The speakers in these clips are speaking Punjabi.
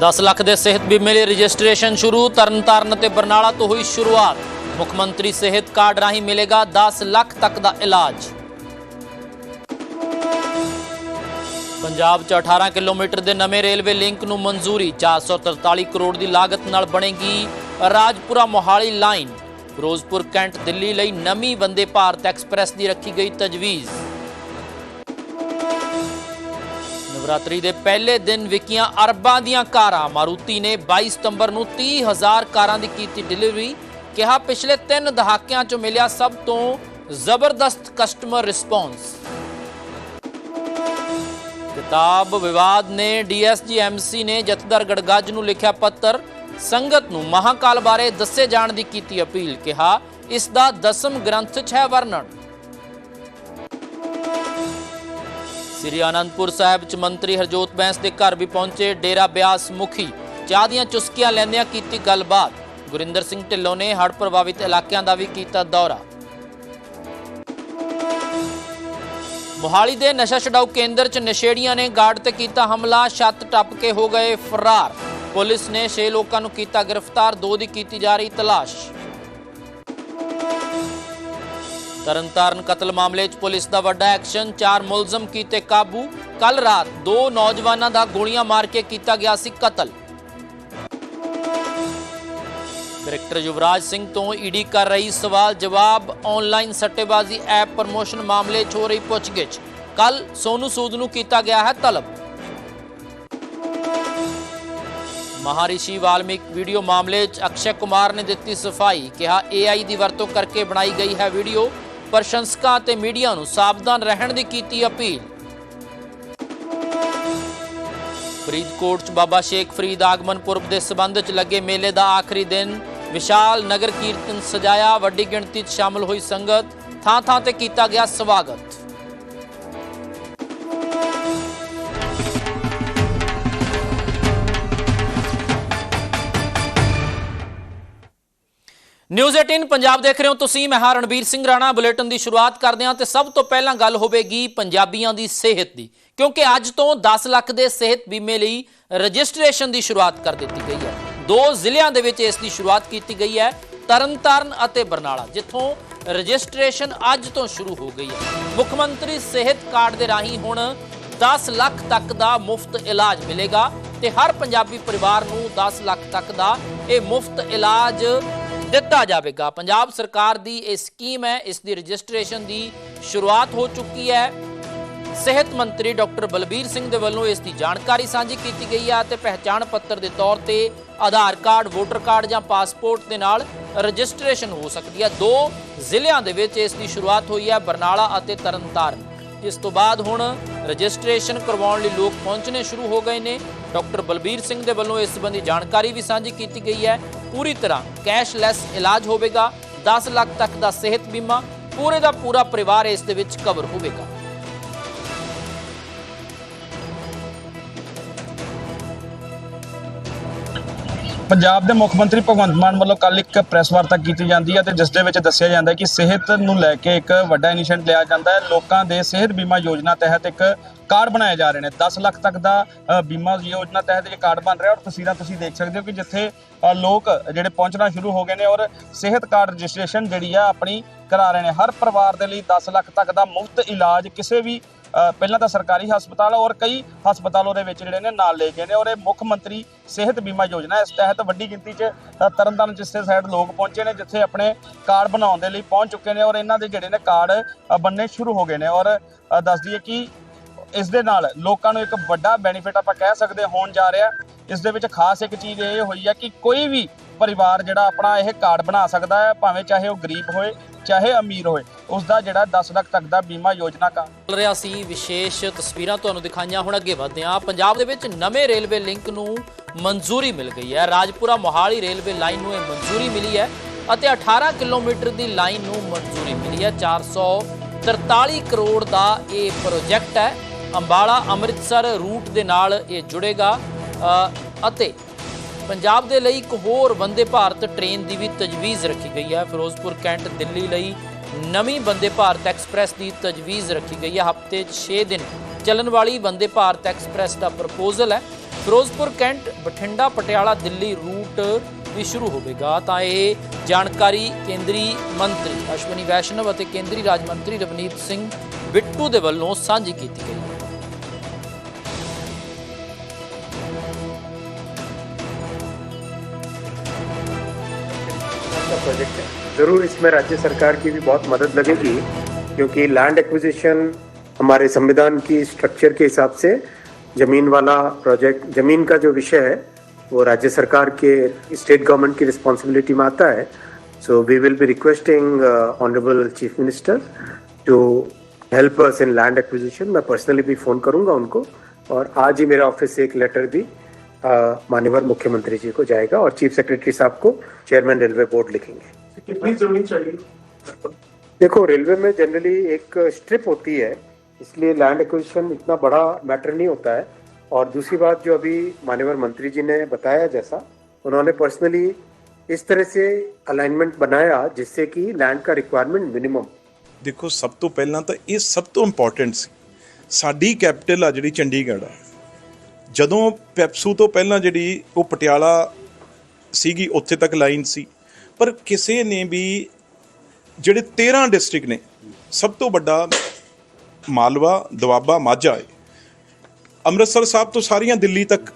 10 ਲੱਖ ਦੇ ਸਿਹਤ ਬੀਮੇ ਲਈ ਰਜਿਸਟ੍ਰੇਸ਼ਨ ਸ਼ੁਰੂ, ਤਰਨਤਾਰਨ ਤੇ ਬਰਨਾਲਾ ਤੋਂ ਹੋਈ ਸ਼ੁਰੂਆਤ। ਮੁੱਖ ਮੰਤਰੀ ਸਿਹਤ ਕਾਰਡ ਰਾਹੀਂ ਮਿਲੇਗਾ 10 ਲੱਖ ਤੱਕ ਦਾ ਇਲਾਜ। ਪੰਜਾਬ 'ਚ 18 ਕਿਲੋਮੀਟਰ ਦੇ ਨਵੇਂ ਰੇਲਵੇ ਲਿੰਕ ਨੂੰ ਮਨਜ਼ੂਰੀ 443 ਕਰੋੜ ਦੀ ਲਾਗਤ ਨਾਲ ਬਣੇਗੀ ਰਾਜਪੁਰਾ ਮੋਹਾਲੀ ਲਾਈਨ। ਫਿਰੋਜ਼ਪੁਰ ਕੈਂਟ ਦਿੱਲੀ ਲਈ ਨਵੀਂ ਵੰਦੇ ਭਾਰਤ ਐਕਸਪ੍ਰੈਸ ਦੀ ਰੱਖੀ ਗਈ ਤਜਵੀਜ਼। ਨਵਰਾਤਰੀ ਦੇ ਪਹਿਲੇ ਦਿਨ ਵਿਕੀਆਂ ਅਰਬਾਂ ਦੀਆਂ ਕਾਰਾਂ। ਮਾਰੂਤੀ ਨੇ 22 ਸਤੰਬਰ ਨੂੰ 30000 ਕਾਰਾਂ ਦੀ ਕੀਤੀ ਡਿਲੀਵਰੀ। ਕਿਹਾ ਪਿਛਲੇ 3 ਦਹਾਕਿਆਂ 'ਚ ਮਿਲਿਆ ਸਭ ਤੋਂ ਜ਼ਬਰਦਸਤ ਕਸਟਮਰ ਰਿਸਪੌਂਸ ਕਿਤਾਬ ਵਿਵਾਦ ਨੇ ਡੀਐਸਜੀ ਐਮਸੀ ਨੇ ਜਥੇਦਾਰ ਗੜਗੱਜ ਨੂੰ ਲਿਖਿਆ ਪੱਤਰ। ਸੰਗਤ ਨੂੰ ਮਹਾਕਾਲ ਬਾਰੇ ਦੱਸੇ ਜਾਣ ਦੀ ਕੀਤੀ ਅਪੀਲ। ਕਿਹਾ, ਇਸ ਦਾ ਦਸਮ ਗ੍ਰੰਥ 'ਚ ਹੈ ਵਰਣਨ। ਸ੍ਰੀ ਆਨੰਦਪੁਰ ਸਾਹਿਬ ਚ ਮੰਤਰੀ ਹਰਜੋਤ ਬੈਂਸ ਦੇ ਘਰ ਵੀ ਪਹੁੰਚੇ ਡੇਰਾ ਬਿਆਸ ਮੁਖੀ। ਚਾਹ ਦੀਆਂ ਚੁਸਕੀਆਂ ਲੈਂਦਿਆਂ ਕੀਤੀ ਗੱਲਬਾਤ। ਗੁਰਿੰਦਰ ਸਿੰਘ ਢਿੱਲੋਂ ਨੇ ਹੜ੍ਹ ਪ੍ਰਭਾਵਿਤ ਇਲਾਕਿਆਂ ਦਾ ਵੀ ਕੀਤਾ ਦੌਰਾ। ਮੋਹਾਲੀ ਦੇ ਨਸ਼ਾ ਛਡਾਊ ਕੇਂਦਰ ਚ ਨਸ਼ੇੜੀਆਂ ਨੇ ਗਾਰਡ ਤੇ ਕੀਤਾ ਹਮਲਾ, ਛੱਤ ਟੱਪ ਕੇ ਹੋ ਗਏ ਫਰਾਰ। ਪੁਲਿਸ ਨੇ 6 ਲੋਕਾਂ ਨੂੰ ਕੀਤਾ ਗ੍ਰਿਫਤਾਰ, ਦੋ ਦੀ ਕੀਤੀ ਜਾ ਰਹੀ ਤਲਾਸ਼। ਤਰਨਤਾਰਨ ਕਤਲ ਮਾਮਲੇ 'ਚ ਪੁਲਿਸ ਦਾ ਵੱਡਾ ਐਕਸ਼ਨ, ਚਾਰ ਮੁਲਜ਼ਮ ਕੀਤੇ ਕਾਬੂ। ਕੱਲ ਰਾਤ ਦੋ ਨੌਜਵਾਨਾਂ ਦਾ ਗੋਲੀਆਂ ਮਾਰ ਕੇ ਕੀਤਾ ਗਿਆ ਸੀ ਕਤਲ। ਡਾਇਰੈਕਟਰ ਯੁਵਰਾਜ ਸਿੰਘ ਤੋਂ ਈਡੀ ਕਰ ਰਹੀ ਸਵਾਲ ਜਵਾਬ। ਆਨਲਾਈਨ ਸੱਟੇਬਾਜ਼ੀ ਐਪ ਪ੍ਰਮੋਸ਼ਨ ਮਾਮਲੇ 'ਚ ਹੋ ਰਹੀ ਪੁੱਛਗਿੱਛ। ਕੱਲ ਸੋਨੂ ਸੂਦ ਨੂੰ ਕੀਤਾ ਗਿਆ ਹੈ ਤਲਬ। ਮਹਾਰਿਸ਼ੀ ਵਾਲਮੀਕ ਵੀਡੀਓ ਮਾਮਲੇ 'ਚ ਅਕਸ਼ੇ ਕੁਮਾਰ ਨੇ ਦਿੱਤੀ ਸਫ਼ਾਈ। ਕਿਹਾ AI ਦੀ ਵਰਤੋਂ ਕਰਕੇ ਬਣਾਈ ਗਈ ਹੈ ਵੀਡੀਓ। ਪ੍ਰਸ਼ੰਸਕਾਂ ਤੇ ਮੀਡੀਆ ਨੂੰ ਸਾਵਧਾਨ ਰਹਿਣ ਦੀ ਕੀਤੀ ਅਪੀਲ। ਫਰੀਦਕੋਟ 'ਚ ਬਾਬਾ ਸ਼ੇਖ ਫਰੀਦ ਆਗਮਨ ਪੁਰਬ ਦੇ ਸਬੰਧ 'ਚ ਲੱਗੇ ਮੇਲੇ ਦਾ ਆਖਰੀ ਦਿਨ ਵਿਸ਼ਾਲ ਨਗਰ ਕੀਰਤਨ ਸਜਾਇਆ ਵੱਡੀ ਗਿਣਤੀ 'ਚ ਸ਼ਾਮਲ ਹੋਈ ਸੰਗਤ। ਥਾਂ ਥਾਂ ਤੇ ਕੀਤਾ ਗਿਆ ਸਵਾਗਤ। ਨਿਊਜ਼ 18 ਪੰਜਾਬ ਦੇਖ ਰਹੇ ਹੋ ਤੁਸੀਂ, ਮੈਂ ਹਾਂ ਰਣਬੀਰ ਸਿੰਘ ਰਾਣਾ। ਬੁਲੇਟਿਨ ਦੀ ਸ਼ੁਰੂਆਤ ਕਰਦੇ ਹਾਂ ਤੇ ਸਭ ਤੋਂ ਪਹਿਲਾਂ ਗੱਲ ਹੋਵੇਗੀ ਪੰਜਾਬੀਆਂ ਦੀ ਸਿਹਤ ਦੀ, ਕਿਉਂਕਿ ਅੱਜ ਤੋਂ 10 ਲੱਖ ਦੇ ਸਿਹਤ ਬੀਮੇ ਲਈ ਰਜਿਸਟ੍ਰੇਸ਼ਨ ਦੀ ਸ਼ੁਰੂਆਤ ਕਰ ਦਿੱਤੀ ਗਈ ਹੈ। ਦੋ ਜ਼ਿਲ੍ਹਿਆਂ ਦੇ ਵਿੱਚ ਇਸ ਦੀ ਸ਼ੁਰੂਆਤ ਕੀਤੀ ਗਈ ਹੈ, ਤਰਨਤਾਰਨ ਅਤੇ ਬਰਨਾਲਾ, ਜਿੱਥੋਂ ਰਜਿਸਟ੍ਰੇਸ਼ਨ ਅੱਜ ਤੋਂ ਸ਼ੁਰੂ ਹੋ ਗਈ ਹੈ। ਮੁੱਖ ਮੰਤਰੀ ਸਿਹਤ ਕਾਰਡ ਦੇ ਰਾਹੀਂ ਹੁਣ 10 ਲੱਖ ਤੱਕ ਦਾ ਮੁਫਤ ਇਲਾਜ ਮਿਲੇਗਾ ਤੇ ਹਰ ਪੰਜਾਬੀ ਪਰਿਵਾਰ ਨੂੰ 10 ਲੱਖ ਤੱਕ ਦਾ ਇਹ ਮੁਫਤ ਇਲਾਜ ਦਿੱਤਾ ਜਾਵੇਗਾ। ਪੰਜਾਬ ਸਰਕਾਰ ਦੀ ਇਹ ਸਕੀਮ ਹੈ, ਇਸ ਦੀ ਰਜਿਸਟ੍ਰੇਸ਼ਨ ਦੀ ਸ਼ੁਰੂਆਤ ਹੋ ਚੁੱਕੀ ਹੈ। ਸਿਹਤ ਮੰਤਰੀ ਡਾਕਟਰ ਬਲਬੀਰ ਸਿੰਘ ਦੇ ਵੱਲੋਂ ਇਸ ਦੀ ਜਾਣਕਾਰੀ ਸਾਂਝੀ ਕੀਤੀ ਗਈ ਹੈ ਤੇ ਪਹਿਚਾਣ ਪੱਤਰ ਦੇ ਤੌਰ ਤੇ ਆਧਾਰ ਕਾਰਡ, ਵੋਟਰ ਕਾਰਡ ਜਾਂ ਪਾਸਪੋਰਟ ਦੇ ਨਾਲ ਰਜਿਸਟ੍ਰੇਸ਼ਨ ਹੋ ਸਕਦੀ ਹੈ ਦੋ ਜ਼ਿਲ੍ਹਿਆਂ ਦੇ ਵਿੱਚ ਇਸ ਦੀ ਸ਼ੁਰੂਆਤ ਹੋਈ ਹੈ ਬਰਨਾਲਾ ਅਤੇ ਤਰਨਤਾਰਨ। ਇਸ ਤੋਂ ਬਾਅਦ ਹੁਣ ਰਜਿਸਟ੍ਰੇਸ਼ਨ ਕਰਵਾਉਣ ਲਈ ਲੋਕ ਪਹੁੰਚਣੇ ਸ਼ੁਰੂ ਹੋ ਗਏ ਨੇ। ਡਾਕਟਰ ਬਲਬੀਰ ਸਿੰਘ ਦੇ ਵੱਲੋਂ ਇਸ ਸੰਬੰਧੀ ਜਾਣਕਾਰੀ ਵੀ ਸਾਂਝੀ ਕੀਤੀ ਗਈ ਹੈ। ਪੂਰੀ ਤਰ੍ਹਾਂ ਕੈਸ਼ਲੈਸ ਇਲਾਜ ਹੋਵੇਗਾ। 10 ਲੱਖ ਤੱਕ ਦਾ ਸਿਹਤ ਬੀਮਾ, ਪੂਰੇ ਦਾ ਪੂਰਾ ਪਰਿਵਾਰ ਇਸ ਦੇ ਵਿੱਚ ਕਵਰ ਹੋਵੇਗਾ। ਪੰਜਾਬ ਦੇ ਮੁੱਖ ਮੰਤਰੀ ਭਗਵੰਤ ਮਾਨ ਵੱਲੋਂ ਕੱਲ ਇੱਕ ਪ੍ਰੈਸ ਵਾਰਤਾ ਕੀਤੀ ਜਾਂਦੀ ਹੈ ਤੇ ਜਿਸ ਦੇ ਵਿੱਚ ਦੱਸਿਆ ਜਾਂਦਾ ਹੈ ਕਿ ਸਿਹਤ ਨੂੰ ਲੈ ਕੇ ਇੱਕ ਵੱਡਾ ਇਨੀਸ਼ੀਏਟਿਵ ਲਿਆ ਜਾਂਦਾ ਹੈ। ਲੋਕਾਂ ਦੇ ਸਿਹਤ ਬੀਮਾ ਯੋਜਨਾ ਤਹਿਤ ਇੱਕ ਕਾਰਡ ਬਣਾਏ ਜਾ ਰਹੇ ਨੇ। 10 ਲੱਖ ਤੱਕ ਦਾ ਬੀਮਾ ਯੋਜਨਾ ਤਹਿਤ ਇਹ ਕਾਰਡ ਬਣ ਰਿਹਾ ਔਰ ਤਸਵੀਰਾਂ ਤੁਸੀਂ ਦੇਖ ਸਕਦੇ ਹੋ ਕਿ ਜਿੱਥੇ ਲੋਕ ਜਿਹੜੇ ਪਹੁੰਚਣਾ ਸ਼ੁਰੂ ਹੋ ਗਏ ਨੇ ਔਰ ਸਿਹਤ ਕਾਰਡ ਰਜਿਸਟ੍ਰੇਸ਼ਨ ਜਿਹੜੀ ਆ ਆਪਣੀ ਕਰਾ ਰਹੇ ਨੇ। ਹਰ ਪਰਿਵਾਰ ਦੇ ਲਈ 10 ਲੱਖ ਤੱਕ ਦਾ ਮੁਫਤ ਇਲਾਜ ਕਿਸੇ ਵੀ ਪਹਿਲਾਂ ਤਾਂ ਸਰਕਾਰੀ ਹਸਪਤਾਲ ਔਰ ਕਈ ਹਸਪਤਾਲ ਦੇ ਵਿੱਚ ਜਿਹੜੇ ਨੇ ਨਾਲ ਲੈ ਗਏ ਨੇ ਔਰ ਇਹ ਮੁੱਖ ਮੰਤਰੀ ਸਿਹਤ ਬੀਮਾ ਯੋਜਨਾ ਇਸ ਤਹਿਤ ਵੱਡੀ ਗਿਣਤੀ 'ਚ ਅ, ਤਰਨਤਾਰਨ ਜਿਸਤੇ ਸਾਈਡ ਲੋਕ ਪਹੁੰਚੇ ਨੇ ਜਿੱਥੇ ਆਪਣੇ ਕਾਰਡ ਬਣਾਉਣ ਦੇ ਲਈ ਪਹੁੰਚ ਚੁੱਕੇ ਨੇ ਔਰ ਇਹਨਾਂ ਦੇ ਜਿਹੜੇ ਨੇ ਕਾਰਡ ਅ, ਬਣਨੇ ਸ਼ੁਰੂ ਹੋ ਗਏ ਨੇ ਔਰ ਅ, ਦੱਸ ਦਈਏ ਕਿ ਇਸ ਦੇ ਨਾਲ ਲੋਕਾਂ ਨੂੰ ਇੱਕ ਵੱਡਾ ਬੈਨੀਫਿਟ ਆਪਾਂ ਕਹਿ ਸਕਦੇ ਹੋਣ ਜਾ ਰਿਹਾ। ਇਸ ਦੇ ਵਿੱਚ ਖਾਸ ਇੱਕ ਚੀਜ਼ ਇਹ ਹੋਈ ਹੈ ਕਿ ਕੋਈ ਵੀ ਪਰਿਵਾਰ ਜਿਹੜਾ ਆਪਣਾ ਇਹ ਕਾਰਡ ਬਣਾ ਸਕਦਾ ਹੈ, ਭਾਵੇਂ ਚਾਹੇ ਉਹ ਗਰੀਬ ਹੋਏ, ਚਾਹੇ ਅਮੀਰ ਹੋਏ ਉਸ ਦਾ ਜਿਹੜਾ 10 ਲੱਖ ਤੱਕ ਦਾ ਬੀਮਾ ਯੋਜਨਾ ਕਾ। ਚੱਲ ਰਿਹਾ ਸੀ ਵਿਸ਼ੇਸ਼ ਤਸਵੀਰਾਂ ਤੁਹਾਨੂੰ ਦਿਖਾਈਆਂ, ਹੁਣ ਅੱਗੇ ਵਧਦੇ ਹਾਂ। ਪੰਜਾਬ ਦੇ ਵਿੱਚ ਨਵੇਂ ਰੇਲਵੇ ਲਿੰਕ ਨੂੰ ਮਨਜ਼ੂਰੀ ਮਿਲ ਗਈ ਹੈ। ਰਾਜਪੁਰਾ ਮੋਹਾਲੀ ਰੇਲਵੇ ਲਾਈਨ ਨੂੰ ਇਹ ਮਨਜ਼ੂਰੀ ਮਿਲੀ ਹੈ ਅਤੇ 18 ਕਿਲੋਮੀਟਰ ਦੀ ਲਾਈਨ ਨੂੰ ਮਨਜ਼ੂਰੀ ਮਿਲੀ ਹੈ। 443 ਕਰੋੜ ਦਾ ਇਹ ਪ੍ਰੋਜੈਕਟ ਹੈ। ਅੰਬਾਲਾ, ਅੰਮ੍ਰਿਤਸਰ ਰੂਟ ਦੇ ਨਾਲ ਇਹ ਜੁੜੇਗਾ। ਅਤੇ ਪੰਜਾਬ ਦੇ ਲਈ ਇੱਕ ਹੋਰ ਵੰਦੇ ਭਾਰਤ ਟ੍ਰੇਨ ਦੀ ਵੀ ਤਜਵੀਜ਼ ਰੱਖੀ ਗਈ ਹੈ। ਫਿਰੋਜ਼ਪੁਰ, ਕੈਂਟ, ਦਿੱਲੀ ਲਈ ਨਵੀਂ ਵੰਦੇ ਭਾਰਤ ਐਕਸਪ੍ਰੈਸ ਦੀ ਤਜਵੀਜ਼ ਰੱਖੀ ਗਈ ਹੈ। ਹਫ਼ਤੇ 'ਚ 6 ਦਿਨ ਚੱਲਣ ਵਾਲੀ ਵੰਦੇ ਭਾਰਤ ਐਕਸਪ੍ਰੈਸ ਦਾ ਪ੍ਰਪੋਜ਼ਲ ਹੈ। ਫਿਰੋਜ਼ਪੁਰ, ਕੈਂਟ, ਬਠਿੰਡਾ, ਪਟਿਆਲਾ, ਦਿੱਲੀ ਰੂਟ ਵੀ ਸ਼ੁਰੂ ਹੋਵੇਗਾ। ਤਾਂ ਇਹ ਜਾਣਕਾਰੀ ਕੇਂਦਰੀ ਮੰਤਰੀ ਅਸ਼ਵਨੀ ਵੈਸ਼ਨਵ ਅਤੇ ਕੇਂਦਰੀ ਰਾਜ ਮੰਤਰੀ ਰਵਨੀਤ ਸਿੰਘ ਬਿੱਟੂ ਦੇ ਵੱਲੋਂ ਸਾਂਝੀ ਕੀਤੀ ਗਈ प्रोजेक्ट है। ज़रूर इसमें राज्य सरकार की भी बहुत मदद लगेगी, क्योंकि लैंड एक्विजिशन हमारे संविधान की स्ट्रक्चर के हिसाब से ज़मीन वाला प्रोजेक्ट ज़मीन का जो विषय है, वो राज्य सरकार के स्टेट गवर्नमेंट की रिस्पॉन्सिबिलिटी में आता है। So we will be requesting honourable chief minister to help us in land acquisition मैं पर्सनली भी फ़ोन करूँगा उनको और आज ही मेरे ऑफ़िस से एक लेटर भी अ, माननीय मुख्यमंत्री जी को जाएगा और चीफ सेक्रेटरी साहब को चेयरमैन रेलवे बोर्ड लिखेंगे कितनी जमीन चाहिए देखो रेलवे में जनरली एक स्ट्रिप होती है इसलिए लैंड एक्विजिशन इतना बड़ा मैटर नहीं होता है और दूसरी बात जो अभी मान्यवर मंत्री जी ने बताया जैसा उन्होंने पर्सनली इस तरह से अलाइनमेंट बनाया जिससे कि लैंड का रिक्वायरमेंट मिनिमम ਦੇਖੋ ਸਭ ਤੋਂ ਪਹਿਲਾਂ ਤਾਂ ਇਹ ਸਭ ਤੋਂ ਇੰਪੋਰਟੈਂਟ ਸੀ ਸਾਡੀ ਕੈਪੀਟਲ ਆ ਜਿਹੜੀ ਚੰਡੀਗੜ੍ਹ ਆ ਜਦੋਂ ਪੈਪਸੂ ਤੋਂ ਪਹਿਲਾਂ ਜਿਹੜੀ ਉਹ ਪਟਿਆਲਾ ਸੀਗੀ ਉੱਥੇ ਤੱਕ ਲਾਈਨ ਸੀ। ਪਰ ਕਿਸੇ ਨੇ ਵੀ ਜਿਹੜੇ 13 ਡਿਸਟ੍ਰਿਕਟ ਨੇ ਸਭ ਤੋਂ ਵੱਡਾ ਮਾਲਵਾ ਦੁਆਬਾ ਮਾਝਾ ਹੈ। ਅੰਮ੍ਰਿਤਸਰ ਸਾਹਿਬ ਤੋਂ ਸਾਰੀਆਂ ਦਿੱਲੀ ਤੱਕ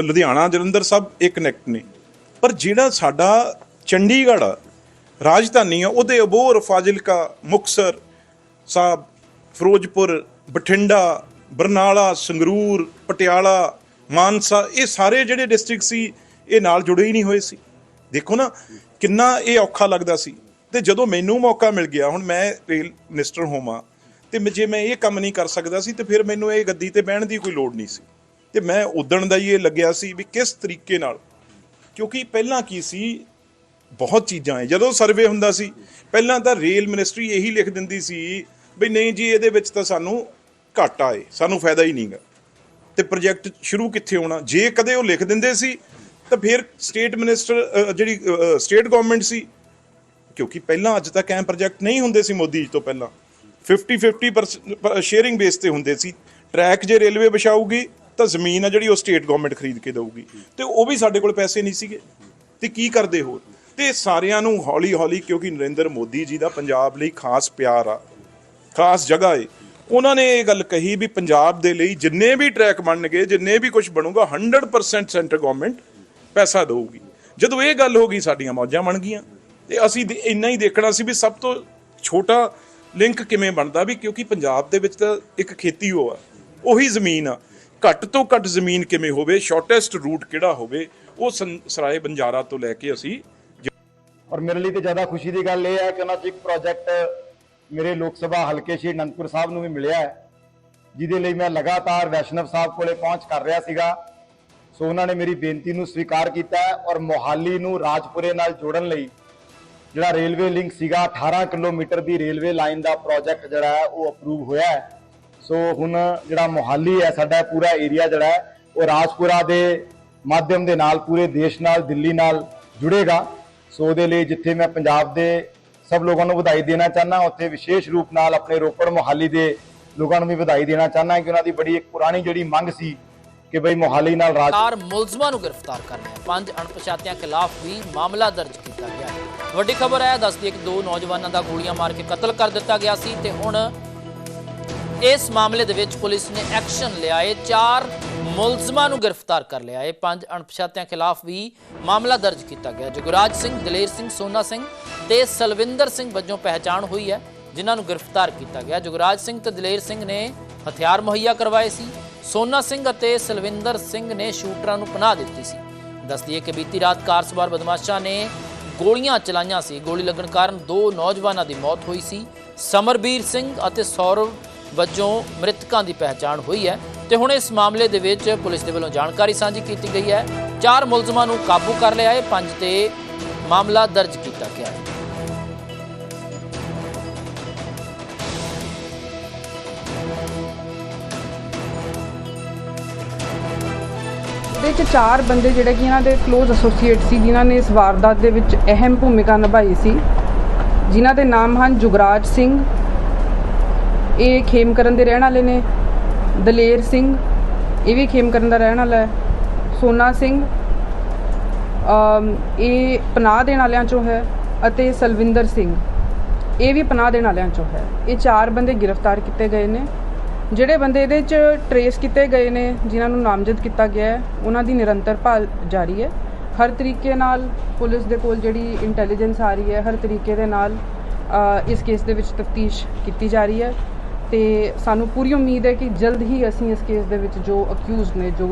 ਲੁਧਿਆਣਾ ਜਲੰਧਰ ਸਭ ਇਹ ਕਨੈਕਟ ਨੇ। ਪਰ ਜਿਹੜਾ ਸਾਡਾ ਚੰਡੀਗੜ੍ਹ ਆ, ਰਾਜਧਾਨੀ ਆ ਉਹਦੇ ਅਬੋਰ ਫਾਜ਼ਿਲਕਾ ਮੁਕਸਰ ਸਾਹਿਬ ਫਿਰੋਜ਼ਪੁਰ ਬਠਿੰਡਾ ਬਰਨਾਲਾ, ਸੰਗਰੂਰ, ਪਟਿਆਲਾ, ਮਾਨਸਾ, ਇਹ ਸਾਰੇ ਜਿਹੜੇ ਡਿਸਟ੍ਰਿਕਟ ਸੀ, ਇਹ ਨਾਲ ਜੁੜੇ ਹੀ ਨਹੀਂ ਹੋਏ ਸੀ। ਦੇਖੋ ਨਾ, ਕਿੰਨਾ ਇਹ ਔਖਾ ਲੱਗਦਾ ਸੀ। ਤੇ ਜਦੋਂ ਮੈਨੂੰ ਮੌਕਾ ਮਿਲ ਗਿਆ, ਹੁਣ ਮੈਂ ਰੇਲ ਮਿਨਿਸਟਰ ਹੋਵਾਂ, ਤੇ ਮੈਂ- ਜੇ ਮੈਂ ਇਹ ਕੰਮ ਨਹੀਂ ਕਰ ਸਕਦਾ ਸੀ, ਤੇ ਫਿਰ ਮੈਨੂੰ ਇਹ ਗੱਦੀ ਤੇ ਬਹਿਣ ਦੀ ਕੋਈ ਲੋੜ ਨਹੀਂ ਸੀ। ਤੇ ਮੈਂ ਉਦਣ ਦਾ ਹੀ ਇਹ ਲੱਗਿਆ ਸੀ ਵੀ ਕਿਸ ਤਰੀਕੇ ਨਾਲ। ਕਿਉਂਕਿ ਪਹਿਲਾਂ ਕੀ ਸੀ, ਬਹੁਤ ਚੀਜ਼ਾਂ ਹੈ ਜਦੋਂ ਸਰਵੇ ਹੁੰਦਾ ਸੀ, ਪਹਿਲਾਂ ਤਾਂ ਰੇਲ ਮਿਨਿਸਟਰੀ ਇਹੀ ਲਿਖ ਦਿੰਦੀ ਸੀ ਵੀ ਨਹੀਂ ਜੀ, ਇਹਦੇ ਵਿੱਚ ਤਾਂ ਸਾਨੂੰ ਘਾਟਾ ਏ ਸਾਨੂੰ ਫਾਇਦਾ ਹੀ ਨਹੀਂਗਾ। ਤੇ ਪ੍ਰੋਜੈਕਟ ਸ਼ੁਰੂ ਕਿੱਥੇ ਹੋਣਾ? ਜੇ ਕਦੇ ਉਹ ਲਿਖ ਦਿੰਦੇ ਸੀ, ਤਾਂ ਫਿਰ ਸਟੇਟ ਮਿਨਿਸਟਰ ਜਿਹੜੀ ਸਟੇਟ ਗਵਰਨਮੈਂਟ ਸੀ, ਕਿਉਂਕਿ ਪਹਿਲਾਂ ਅੱਜ ਤੱਕ ਐਂ ਪ੍ਰੋਜੈਕਟ ਨਹੀਂ ਹੁੰਦੇ ਸੀ ਮੋਦੀ ਜੀ ਤੋਂ ਪਹਿਲਾਂ। 50 50% ਸ਼ੇਅਰਿੰਗ ਬੇਸ ਤੇ ਹੁੰਦੇ ਸੀ। ਟਰੈਕ ਜੇ ਰੇਲਵੇ ਵਿਛਾਊਗੀ, ਤਾਂ ਜ਼ਮੀਨ ਆ ਜਿਹੜੀ ਉਹ ਸਟੇਟ ਗਵਰਨਮੈਂਟ ਖਰੀਦ ਕੇ ਦੇਊਗੀ। ਤੇ ਉਹ ਵੀ ਸਾਡੇ ਕੋਲ ਪੈਸੇ ਨਹੀਂ ਸੀਗੇ। ਤੇ ਕੀ ਕਰਦੇ ਹੋਰ? ਤੇ ਸਾਰਿਆਂ ਨੂੰ ਹੌਲੀ ਹੌਲੀ ਕਿਉਂਕਿ ਨਰਿੰਦਰ ਮੋਦੀ ਜੀ ਦਾ ਪੰਜਾਬ ਲਈ ਖਾਸ ਪਿਆਰ ਆ। ਖਾਸ ਜਗ੍ਹਾ ਏ। ਉਹਨਾਂ ਨੇ ਇਹ ਗੱਲ ਕਹੀ ਵੀ ਪੰਜਾਬ ਦੇ ਲਈ ਜਿੰਨੇ ਵੀ ਟਰੈਕ ਬਣਨਗੇ, ਜਿੰਨੇ ਵੀ ਕੁਝ ਬਣੂਗਾ 100% ਸੈਂਟਰ ਗਵਰਨਮੈਂਟ ਪੈਸਾ ਦੇਊਗੀ। ਜਦੋਂ ਇਹ ਗੱਲ ਹੋ ਗਈ, ਸਾਡੀਆਂ ਮੌਜਾਂ ਬਣ ਗਈਆਂ। ਤੇ ਅਸੀਂ ਇੰਨਾ ਹੀ ਦੇਖਣਾ ਸੀ ਵੀ ਸਭ ਤੋਂ ਛੋਟਾ ਲਿੰਕ ਕਿਵੇਂ ਬਣਦਾ ਵੀ ਕਿਉਂਕਿ ਪੰਜਾਬ ਦੇ ਵਿੱਚ ਤਾਂ ਇੱਕ ਖੇਤੀ ਹੋ ਆ, ਉਹੀ ਜ਼ਮੀਨ ਆ। ਘੱਟ ਤੋਂ ਘੱਟ ਜ਼ਮੀਨ ਕਿਵੇਂ ਹੋਵੇ ਸ਼ਾਰਟੈਸਟ ਰੂਟ ਕਿਹੜਾ ਹੋਵੇ, ਉਹ ਸੰ- ਸਰਾਏ ਬੰਜਾਰਾ ਤੋਂ ਲੈ ਕੇ ਅਸੀਂ ਔਰ ਮੇਰੇ ਲਈ ਤੇ ਜ਼ਿਆਦਾ ਖੁਸ਼ੀ ਦੀ ਗੱਲ ਇਹ ਹੈ ਕਿ ਉਹਨਾਂ 'ਚ ਇੱਕ ਪ੍ਰੋਜੈਕਟ ਮੇਰੇ ਲੋਕ ਸਭਾ ਹਲਕੇ ਸ਼੍ਰੀ ਅਨੰਦਪੁਰ ਸਾਹਿਬ ਨੂੰ ਵੀ ਮਿਲਿਆ ਹੈ, ਜਿਹਦੇ ਲਈ ਮੈਂ ਲਗਾਤਾਰ ਵੈਸ਼ਨਵ ਸਾਹਿਬ ਕੋਲੇ ਪਹੁੰਚ ਕਰ ਰਿਹਾ ਸੀਗਾ। ਸੋ ਉਹਨਾਂ ਨੇ ਮੇਰੀ ਬੇਨਤੀ ਨੂੰ ਸਵੀਕਾਰ ਕੀਤਾ ਔਰ ਮੋਹਾਲੀ ਨੂੰ ਰਾਜਪੁਰੇ ਨਾਲ ਜੋੜਨ ਲਈ ਜਿਹੜਾ ਰੇਲਵੇ ਲਿੰਕ ਸੀਗਾ 18 ਕਿਲੋਮੀਟਰ ਦੀ ਰੇਲਵੇ ਲਾਈਨ ਦਾ ਪ੍ਰੋਜੈਕਟ ਜਿਹੜਾ ਹੈ, ਉਹ ਅਪਰੂਵ ਹੋਇਆ ਹੈ। ਸੋ ਹੁਣ ਜਿਹੜਾ ਮੋਹਾਲੀ ਹੈ, ਸਾਡਾ ਪੂਰਾ ਏਰੀਆ ਜਿਹੜਾ ਹੈ, ਉਹ ਰਾਜਪੁਰਾ ਦੇ ਮਾਧਿਅਮ ਦੇ ਨਾਲ, ਪੂਰੇ ਦੇਸ਼ ਨਾਲ, ਦਿੱਲੀ ਨਾਲ ਜੁੜੇਗਾ। ਸੋ ਉਹਦੇ ਲਈ ਜਿੱਥੇ ਮੈਂ ਪੰਜਾਬ ਦੇ ਸਭ ਲੋਕਾਂ ਨੂੰ ਵਧਾਈ ਦੇਣਾ ਚਾਹੁੰਦਾ ਉੱਥੇ ਵਿਸ਼ੇਸ਼ ਰੂਪ ਨਾਲ ਆਪਣੇ ਰੋਪੜ ਮੋਹਾਲੀ ਦੇ ਲੋਕਾਂ ਨੂੰ ਵੀ ਵਧਾਈ ਦੇਣਾ ਚਾਹੁੰਦਾ ਕਿ ਉਹਨਾਂ ਦੀ ਬੜੀ ਇੱਕ ਪੁਰਾਣੀ ਜਿਹੜੀ ਮੰਗ ਸੀ ਕਿ ਬਈ ਮੋਹਾਲੀ ਨਾਲ ਰਾਜ ਚਾਰ ਮੁਲਜ਼ਮਾਂ ਨੂੰ ਗ੍ਰਿਫਤਾਰ ਕਰਨਾ ਲਿਆ ਪੰਜ ਅਣਪਛਾਤਿਆਂ ਖਿਲਾਫ ਵੀ ਮਾਮਲਾ ਦਰਜ ਕੀਤਾ ਗਿਆ ਹੈ। ਵੱਡੀ ਖਬਰ ਹੈ, ਦੱਸਦੀ ਕਿ ਦੋ ਨੌਜਵਾਨਾਂ ਦਾ ਗੋਲੀਆਂ ਮਾਰ ਕੇ ਕਤਲ ਕਰ ਦਿੱਤਾ ਗਿਆ ਸੀ ਤੇ ਹੁਣ ਇਸ ਮਾਮਲੇ ਦੇ ਵਿੱਚ ਪੁਲਿਸ ਨੇ ਐਕਸ਼ਨ ਲਿਆ ਹੈ ਚਾਰ ਮੁਲਜ਼ਮਾਂ ਨੂੰ ਗ੍ਰਿਫਤਾਰ ਕਰ ਲਿਆ। ਹੈ ਪੰਜ ਅਣਪਛਾਤਿਆਂ ਖਿਲਾਫ ਵੀ ਮਾਮਲਾ ਦਰਜ ਕੀਤਾ ਗਿਆ। ਜੁਗਰਾਜ ਸਿੰਘ, ਦਲੇਰ ਸਿੰਘ, ਸੋਨਾ ਸਿੰਘ ਤੇ ਸਲਵਿੰਦਰ ਸਿੰਘ ਵਜੋਂ ਪਹਿਚਾਣ ਹੋਈ ਹੈ, ਜਿਨ੍ਹਾਂ ਨੂੰ ਗ੍ਰਿਫਤਾਰ ਕੀਤਾ ਗਿਆ। ਜੁਗਰਾਜ ਸਿੰਘ ਤੇ ਦਲੇਰ ਸਿੰਘ ਨੇ ਹਥਿਆਰ ਮੁਹੱਈਆ ਕਰਵਾਏ ਸੀ। ਸੋਨਾ ਸਿੰਘ ਅਤੇ ਸਲਵਿੰਦਰ ਸਿੰਘ ਨੇ ਸ਼ੂਟਰਾਂ ਨੂੰ ਪਨਾਹ ਦਿੱਤੀ ਸੀ। ਦੱਸਦੀ ਹੈ ਕਿ ਬੀਤੀ ਰਾਤ ਕਾਰ ਸਵਾਰ ਬਦਮਾਸ਼ਾਂ ਨੇ ਗੋਲੀਆਂ ਚਲਾਈਆਂ ਸੀ। ਗੋਲੀ ਲੱਗਣ ਕਾਰਨ ਦੋ ਨੌਜਵਾਨਾਂ ਦੀ ਮੌਤ ਹੋਈ ਸੀ। ਸਮਰਬੀਰ ਸਿੰਘ ਅਤੇ ਸੌਰਵ ਵਜੋਂ ਮ੍ਰਿਤਕਾਂ ਦੀ ਪਹਿਚਾਣ ਹੋਈ ਹੈ ਤੇ ਹੁਣ ਇਸ ਮਾਮਲੇ ਦੇ ਵਿੱਚ ਪੁਲਿਸ ਦੇ ਵੱਲੋਂ ਜਾਣਕਾਰੀ ਸਾਂਝੀ ਕੀਤੀ ਗਈ ਹੈ। ਚਾਰ ਮੁਲਜ਼ਮਾਂ ਨੂੰ ਕਾਬੂ ਕਰ ਲਿਆ ਹੈ, ਪੰਜ ਤੇ ਮਾਮਲਾ ਦਰਜ ਕੀਤਾ ਗਿਆ ਹੈ। ਦੇ ਵਿੱਚ ਚਾਰ ਬੰਦੇ ਜਿਹੜੇ ਕਿ ਇਹਨਾਂ ਦੇ ক্লোਜ਼ ਐਸੋਸੀਏਟ ਸੀ, ਜਿਨ੍ਹਾਂ ਨੇ ਇਸ ਵਾਰਦਾਤ ਦੇ ਵਿੱਚ ਅਹਿਮ ਭੂਮਿਕਾ ਨਿਭਾਈ ਸੀ। ਜਿਨ੍ਹਾਂ ਦੇ ਨਾਮ ਹਨ ਜੁਗਰਾਜ ਸਿੰਘ ਇਹ ਖੇਮਕਰਨ ਦੇ ਰਹਿਣ ਵਾਲੇ ਨੇ, ਦਲੇਰ ਸਿੰਘ, ਇਹ ਵੀ ਖੇਮਕਰਨ ਦਾ ਰਹਿਣ ਵਾਲਾ ਹੈ। ਸੋਨਾ ਸਿੰਘ ਇਹ ਪਨਾਹ ਦੇਣ ਵਾਲਿਆਂ ਚੋਂ ਹੈ ਅਤੇ ਸਲਵਿੰਦਰ ਸਿੰਘ, ਇਹ ਵੀ ਪਨਾਹ ਦੇਣ ਵਾਲਿਆਂ ਚੋਂ ਹੈ। ਇਹ ਚਾਰ ਬੰਦੇ ਗ੍ਰਿਫਤਾਰ ਕੀਤੇ ਗਏ ਨੇ, ਜਿਹੜੇ ਬੰਦੇ ਇਹਦੇ ਚ ਟਰੇਸ ਕੀਤੇ ਗਏ ਨੇ, ਜਿਨ੍ਹਾਂ ਨੂੰ ਨਾਮਜ਼ਦ ਕੀਤਾ ਗਿਆ ਹੈ, ਉਹਨਾਂ ਦੀ ਨਿਰੰਤਰ ਭਾਲ ਜਾਰੀ ਹੈ। ਹਰ ਤਰੀਕੇ ਨਾਲ ਪੁਲਿਸ ਦੇ ਕੋਲ ਜਿਹੜੀ ਇੰਟੈਲੀਜੈਂਸ ਆ ਰਹੀ ਹੈ, ਹਰ ਤਰੀਕੇ ਦੇ ਨਾਲ ਇਸ ਕੇਸ ਦੇ ਵਿੱਚ ਤਫਤੀਸ਼ ਕੀਤੀ ਜਾ ਰਹੀ ਹੈ। ਤੇ ਸਾਨੂੰ ਪੂਰੀ ਉਮੀਦ ਹੈ ਕਿ ਜਲਦ ਹੀ ਅਸੀਂ ਇਸ ਕੇਸ ਦੇ ਵਿੱਚ ਜੋ ਅਕਿਊਜ਼ਡ ਨੇ ਜੋ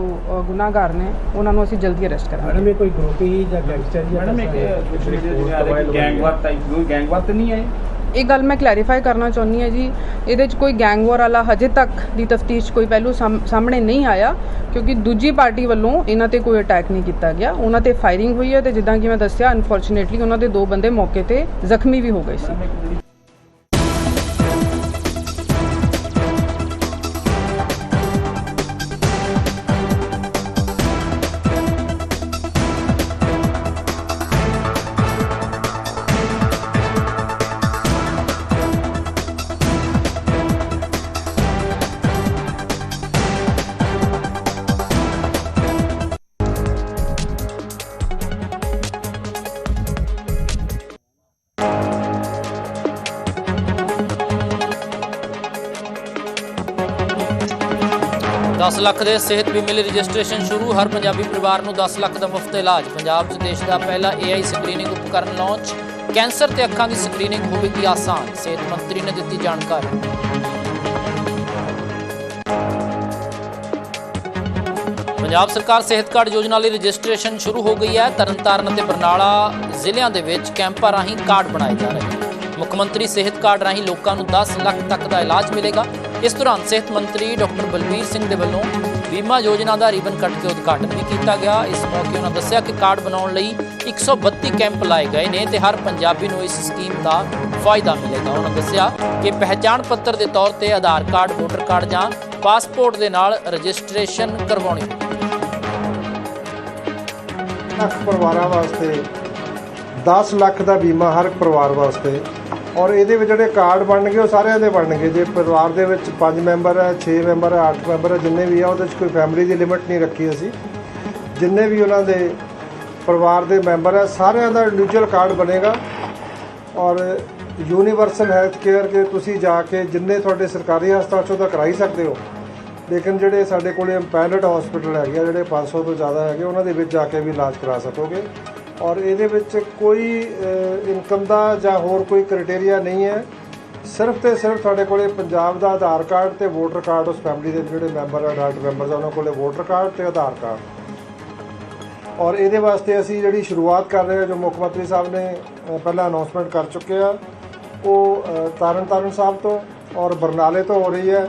ਗੁਨਾਹਗਾਰ ਨੇ ਉਹਨਾਂ ਨੂੰ ਅਸੀਂ ਜਲਦੀ ਅਰੈਸਟ ਕਰਾਂਗੇ। ਮੈਡਮ ਇਹ ਕੋਈ ਗਰੁੱਪ ਹੀ ਜਾਂ ਗੈਂਗਸਟਰ ਜਾਂ ਮੈਡਮ ਇੱਕ ਗੈਂਗਵਾਰ ਟਾਈਪ ਕੋਈ ਗੈਂਗਵਾਰ ਤਾਂ ਨਹੀਂ ਹੈ ਇਹ? ਗੱਲ ਮੈਂ ਕਲੈਰੀਫਾਈ ਕਰਨਾ ਚਾਹੁੰਦੀ ਹਾਂ ਜੀ। ਇਹਦੇ 'ਚ ਕੋਈ ਗੈਂਗ ਵਾਰ ਵਾਲਾ ਹਜੇ ਤੱਕ ਦੀ ਤਫਤੀਸ਼ ਕੋਈ ਪਹਿਲੂ ਸਾਹਮ- ਸਾਹਮਣੇ ਨਹੀਂ ਆਇਆ ਕਿਉਂਕਿ ਦੂਜੀ ਪਾਰਟੀ ਵੱਲੋਂ ਇਹਨਾਂ ਤੇ ਕੋਈ ਅਟੈਕ ਨਹੀਂ ਕੀਤਾ ਗਿਆ। ਉਹਨਾਂ ਤੇ ਫਾਇਰਿੰਗ ਹੋਈ ਹੈ ਤੇ ਜਿੱਦਾਂ ਕਿ ਮੈਂ ਦੱਸਿਆ ਅਨਫੋਰਚੂਨੇਟਲੀ ਉਹਨਾਂ ਦੇ ਦੋ ਬੰਦੇ ਮੌਕੇ ਤੇ ਜ਼ਖਮੀ ਵੀ ਹੋ ਗਏ ਸੀ। ਲੱਖ ਦੇ ਸਿਹਤ ਬੀਮੇ ਲਈ ਰਜਿਸਟ੍ਰੇਸ਼ਨ ਸ਼ੁਰੂ। ਹਰ ਪੰਜਾਬੀ ਪਰਿਵਾਰ ਨੂੰ 10 ਲੱਖ ਦਾ ਮੁਫਤ ਇਲਾਜ। ਪੰਜਾਬ 'ਚ ਦੇਸ਼ ਦਾ ਪਹਿਲਾ AI ਸਕਰੀਨਿੰਗ ਉਪਕਰਨ ਲਾਂਚ ਕੈਂਸਰ ਤੇ ਅੱਖਾਂ ਦੀ ਸਕਰੀਨਿੰਗ ਹੋਵੇਗੀ ਆਸਾਨ, ਸਿਹਤ ਮੰਤਰੀ ਨੇ ਦਿੱਤੀ ਜਾਣਕਾਰੀ। ਪੰਜਾਬ ਸਰਕਾਰ ਸਿਹਤ ਕਾਰਡ ਯੋਜਨਾ ਲਈ ਰਜਿਸਟ੍ਰੇਸ਼ਨ ਸ਼ੁਰੂ ਹੋ ਗਈ ਹੈ। ਤਰਨਤਾਰਨ ਅਤੇ ਬਰਨਾਲਾ ਜ਼ਿਲ੍ਹਿਆਂ ਦੇ ਵਿੱਚ ਕੈਂਪਾਂ ਰਾਹੀਂ ਕਾਰਡ ਬਣਾਏ ਜਾ ਰਹੇ ਹਨ ਮੁੱਖ ਮੰਤਰੀ ਸਿਹਤ ਕਾਰਡ ਰਾਹੀਂ ਲੋਕਾਂ ਨੂੰ 10 ਲੱਖ ਤੱਕ ਦਾ ਇਲਾਜ ਮਿਲੇਗਾ। ਇਸ ਦੌਰਾਨ ਸਿਹਤ ਮੰਤਰੀ ਡਾਕਟਰ ਬਲਬੀਰ ਸਿੰਘ ਦੇ ਵੱਲੋਂ ਬੀਮਾ ਯੋਜਨਾ ਦਾ ਰਿਬਨ ਕੱਟ ਕੇ ਉਦਘਾਟਨ ਵੀ ਕੀਤਾ ਗਿਆ। ਇਸ ਮੌਕੇ ਉਹਨਾਂ ਦੱਸਿਆ ਕਿ ਕਾਰਡ ਬਣਾਉਣ ਲਈ 132 ਕੈਂਪ ਲਾਏ ਗਏ ਨੇ ਤੇ ਹਰ ਪੰਜਾਬੀ ਨੂੰ ਇਸ ਸਕੀਮ ਦਾ ਫਾਇਦਾ ਮਿਲੇਗਾ। ਉਹਨਾਂ ਦੱਸਿਆ ਕਿ ਪਹਿਚਾਣ ਪੱਤਰ ਦੇ ਤੌਰ ਤੇ ਆਧਾਰ ਕਾਰਡ, ਵੋਟਰ ਕਾਰਡ ਜਾਂ ਪਾਸਪੋਰਟ ਦੇ ਨਾਲ ਰਜਿਸਟ੍ਰੇਸ਼ਨ ਕਰਵਾਉਣੀ ਲੱਖ ਪਰਿਵਾਰਾਂ ਵਾਸਤੇ 10 ਲੱਖ ਦਾ ਬੀਮਾ ਹਰ ਪਰਿਵਾਰ ਵਾਸਤੇ ਔਰ ਇਹਦੇ ਵਿੱਚ ਜਿਹੜੇ ਕਾਰਡ ਬਣਨਗੇ ਉਹ ਸਾਰਿਆਂ ਦੇ ਬਣਨਗੇ ਜੇ ਪਰਿਵਾਰ ਦੇ ਵਿੱਚ 5 ਮੈਂਬਰ ਹੈ 6 ਮੈਂਬਰ ਹੈ 8 ਮੈਂਬਰ ਹੈ, ਜਿੰਨੇ ਵੀ ਆ, ਉਹਦੇ ਵਿੱਚ ਕੋਈ ਫੈਮਿਲੀ ਦੀ ਲਿਮਿਟ ਨਹੀਂ ਰੱਖੀ ਅਸੀਂ। ਜਿੰਨੇ ਵੀ ਉਹਨਾਂ ਦੇ ਪਰਿਵਾਰ ਦੇ ਮੈਂਬਰ ਹੈ, ਸਾਰਿਆਂ ਦਾ ਇੰਡੀਵਿਜੂਅਲ ਕਾਰਡ ਬਣੇਗਾ। ਔਰ ਯੂਨੀਵਰਸਲ ਹੈਲਥ ਕੇਅਰ ਕੇ ਤੁਸੀਂ ਜਾ ਕੇ ਜਿੰਨੇ ਤੁਹਾਡੇ ਸਰਕਾਰੀ ਹਸਪਤਾਲ ਚੋਂ ਤਾਂ ਕਰਾਈ ਸਕਦੇ ਹੋ। ਲੇਕਿਨ ਜਿਹੜੇ ਸਾਡੇ ਕੋਲੇ ਇੰਪੈਨਡ ਹਸਪੀਟਲ ਹੈਗੇ ਆ, ਜਿਹੜੇ 500 ਤੋਂ ਜ਼ਿਆਦਾ ਹੈਗੇ, ਉਹਨਾਂ ਦੇ ਵਿੱਚ ਜਾ ਕੇ ਵੀ ਇਲਾਜ ਕਰਾ ਸਕੋਗੇ। ਔਰ ਇਹਦੇ ਵਿੱਚ ਕੋਈ ਇਨਕਮ ਦਾ ਜਾਂ ਹੋਰ ਕੋਈ ਕ੍ਰਾਈਟੇਰੀਆ ਨਹੀਂ ਹੈ। ਸਿਰਫ ਤੇ ਸਿਰਫ ਤੁਹਾਡੇ ਕੋਲੇ ਪੰਜਾਬ ਦਾ ਆਧਾਰ ਕਾਰਡ ਤੇ ਵੋਟਰ ਕਾਰਡ ਉਸ ਫੈਮਿਲੀ ਦੇ ਜਿਹੜੇ ਮੈਂਬਰ ਆ ਅਡਲਟ ਮੈਂਬਰਸ ਆ, ਉਹਨਾਂ ਕੋਲੇ ਵੋਟਰ ਕਾਰਡ ਤੇ ਆਧਾਰ ਕਾਰਡ। ਔਰ ਇਹਦੇ ਵਾਸਤੇ ਅਸੀਂ ਜਿਹੜੀ ਸ਼ੁਰੂਆਤ ਕਰ ਰਹੇ ਹਾਂ, ਜੋ ਮੁੱਖ ਮੰਤਰੀ ਸਾਹਿਬ ਨੇ ਪਹਿਲਾਂ ਅਨਾਉਂਸਮੈਂਟ ਕਰ ਚੁੱਕੇ ਆ, ਉਹ ਤਾਰਨ ਤਾਰਨ ਸਾਹਿਬ ਤੋਂ ਔਰ ਬਰਨਾਲੇ ਤੋਂ ਹੋ ਰਹੀ ਹੈ।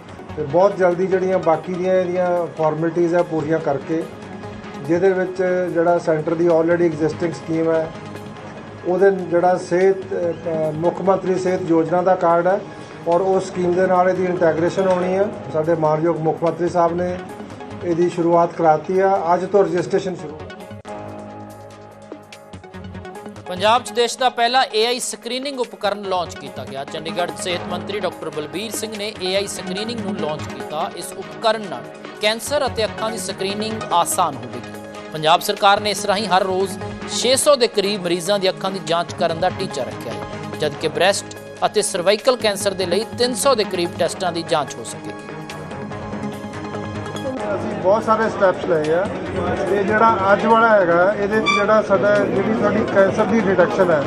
ਤੇ ਬਹੁਤ ਜਲਦੀ ਜਿਹੜੀਆਂ ਬਾਕੀ ਦੀਆਂ ਇਹਦੀਆਂ ਫਾਰਮੈਲਿਟੀਆਂ ਆ ਪੂਰੀਆਂ ਕਰਕੇ, ਜਿਹਦੇ ਵਿੱਚ ਜਿਹੜਾ ਸੈਂਟਰ ਦੀ ਆਲਰੇਡੀ ਐਗਜ਼ਿਸਟਿੰਗ ਸਕੀਮ ਹੈ, ਉਹਦੇ ਜਿਹੜਾ ਸਿਹਤ ਮੁੱਖ ਮੰਤਰੀ ਸਿਹਤ ਯੋਜਨਾ ਦਾ ਕਾਰਡ ਹੈ, ਔਰ ਉਸ ਸਕੀਮ ਦੇ ਨਾਲ ਇਹਦੀ ਇੰਟੈਗ੍ਰੇਸ਼ਨ ਹੋਣੀ ਹੈ ਸਾਡੇ ਮਾਨਯੋਗ ਮੁੱਖ ਮੰਤਰੀ ਸਾਹਿਬ ਨੇ ਇਹਦੀ ਸ਼ੁਰੂਆਤ ਕਰਾਤੀ ਆ। ਅੱਜ ਤੋਂ ਰਜਿਸਟ੍ਰੇਸ਼ਨ ਸ਼ੁਰੂ ਪੰਜਾਬ 'ਚ ਦੇਸ਼ ਦਾ ਪਹਿਲਾ AI ਸਕਰੀਨਿੰਗ ਉਪਕਰਨ ਲਾਂਚ ਕੀਤਾ ਗਿਆ। ਚੰਡੀਗੜ੍ਹ ਸਿਹਤ ਮੰਤਰੀ ਡਾਕਟਰ ਬਲਬੀਰ ਸਿੰਘ ਨੇ AI ਸਕਰੀਨਿੰਗ ਨੂੰ ਲਾਂਚ ਕੀਤਾ। ਇਸ ਉਪਕਰਨ ਨਾਲ ਕੈਂਸਰ ਅਤੇ ਅੱਖਾਂ ਦੀ ਸਕਰੀਨਿੰਗ ਆਸਾਨ ਹੋਵੇਗੀ ਪੰਜਾਬ ਸਰਕਾਰ ਨੇ ਇਸ ਰਾਹੀਂ ਹਰ ਰੋਜ਼ 600 ਦੇ ਕਰੀਬ ਮਰੀਜ਼ਾਂ ਦੀ ਅੱਖਾਂ ਦੀ ਜਾਂਚ ਕਰਨ ਦਾ ਟੀਚਾ ਰੱਖਿਆ ਹੈ, ਜਦਕਿ ਬ੍ਰੈਸਟ ਅਤੇ ਸਰਵਾਈਕਲ ਕੈਂਸਰ ਦੇ ਲਈ 300 ਦੇ ਕਰੀਬ ਟੈਸਟਾਂ ਦੀ ਜਾਂਚ ਹੋ ਸਕੇਗੀ ਬਹੁਤ ਸਾਰੇ ਸਟੈਪਸ ਲਏ ਆ ਇਹ ਜਿਹੜਾ ਅੱਜ ਵਾਲਾ ਹੈਗਾ, ਇਹਦੇ 'ਚ ਜਿਹੜਾ ਸਾਡਾ, ਜਿਹੜੀ ਸਾਡੀ ਕੈਂਸਰ ਦੀ ਡਿਟੈਕਸ਼ਨ ਹੈ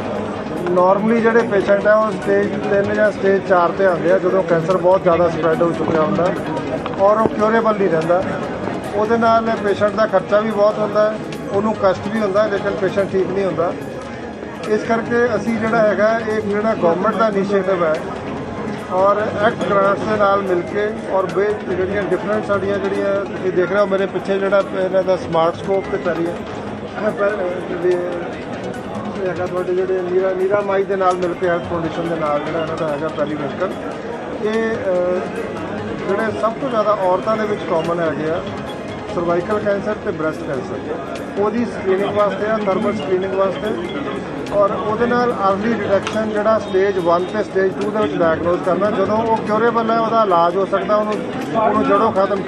ਨਾਰਮਲੀ ਜਿਹੜੇ ਪੇਸ਼ੈਂਟ ਆ ਉਹ ਸਟੇਜ 3 ਜਾਂ ਸਟੇਜ 4 ਤੇ ਆਉਂਦੇ ਆ, ਜਦੋਂ ਕੈਂਸਰ ਬਹੁਤ ਜ਼ਿਆਦਾ ਸਪਰੈਡ ਹੋ ਚੁੱਕਿਆ ਹੁੰਦਾ ਔਰ ਉਹ ਕਿਉਰੇਬਲ ਨਹੀਂ ਰਹਿੰਦਾ। ਉਹਦੇ ਨਾਲ ਪੇਸ਼ੈਂਟ ਦਾ ਖਰਚਾ ਵੀ ਬਹੁਤ ਹੁੰਦਾ, ਉਹਨੂੰ ਕਸ਼ਟ ਵੀ ਹੁੰਦਾ, ਲੇਕਿਨ ਪੇਸ਼ੈਂਟ ਠੀਕ ਨਹੀਂ ਹੁੰਦਾ। ਇਸ ਕਰਕੇ ਅਸੀਂ ਜਿਹੜਾ ਹੈਗਾ, ਇਹ ਜਿਹੜਾ ਗਵਰਨਮੈਂਟ ਦਾ ਇਨੀਸ਼ੀਏਟਿਵ ਹੈ ਔਰ ਐਕਟ ਗ੍ਰਾਂਟਸ ਦੇ ਨਾਲ ਮਿਲ ਕੇ ਔਰ ਬੇ ਜਿਹੜੀਆਂ ਡਿਫਰੈਂਟ ਸਾਡੀਆਂ ਜਿਹੜੀਆਂ ਤੁਸੀਂ ਦੇਖ ਰਹੇ ਹੋ, ਮੇਰੇ ਪਿੱਛੇ ਜਿਹੜਾ ਇਹਨਾਂ ਦਾ ਸਮਾਰਟ ਸਕੋਪ ਤੇ ਕਰੀ ਹੈ। ਹੈਗਾ ਤੁਹਾਡੇ ਜਿਹੜੇ ਨੀਰਾ ਨੀਰਾ ਮਾਈ ਦੇ ਨਾਲ ਮਿਲ ਕੇ ਹੈਲਥ ਫਾਊਂਡੇਸ਼ਨ ਦੇ ਨਾਲ ਜਿਹੜਾ ਇਹਨਾਂ ਦਾ ਹੈਗਾ ਪਹਿਲੀ ਵਰਕਰ। ਇਹ ਜਿਹੜੇ ਸਭ ਤੋਂ ਜ਼ਿਆਦਾ ਔਰਤਾਂ ਦੇ ਵਿੱਚ ਕਾਮਨ ਹੈਗੇ ਆ ਸਰਵਾਈਕਲ ਕੈਂਸਰ ਤੇ ਬ੍ਰੈਸਟ ਕੈਂਸਰ ਉਹਦੀ ਸਕਰੀਨਿੰਗ ਵਾਸਤੇ ਆ ਥਰਮਲ ਸਕਰੀਨਿੰਗ ਵਾਸਤੇ। ਔਰ ਉਹਦੇ ਨਾਲ ਅਰਲੀ ਡਿਟੈਕਸ਼ਨ ਜਿਹੜਾ ਸਟੇਜ 1 ਤੇ ਸਟੇਜ 2 ਦੇ ਵਿੱਚ ਡਾਇਗਨੋਸ ਕਰਨਾ, ਜਦੋਂ ਉਹ ਕਿਉਰੇਬਲ ਹੈ, ਉਹਦਾ ਇਲਾਜ ਹੋ ਸਕਦਾ, ਉਹਨੂੰ ਉਹਨੂੰ ਜੜੋਂ ਖਤਮ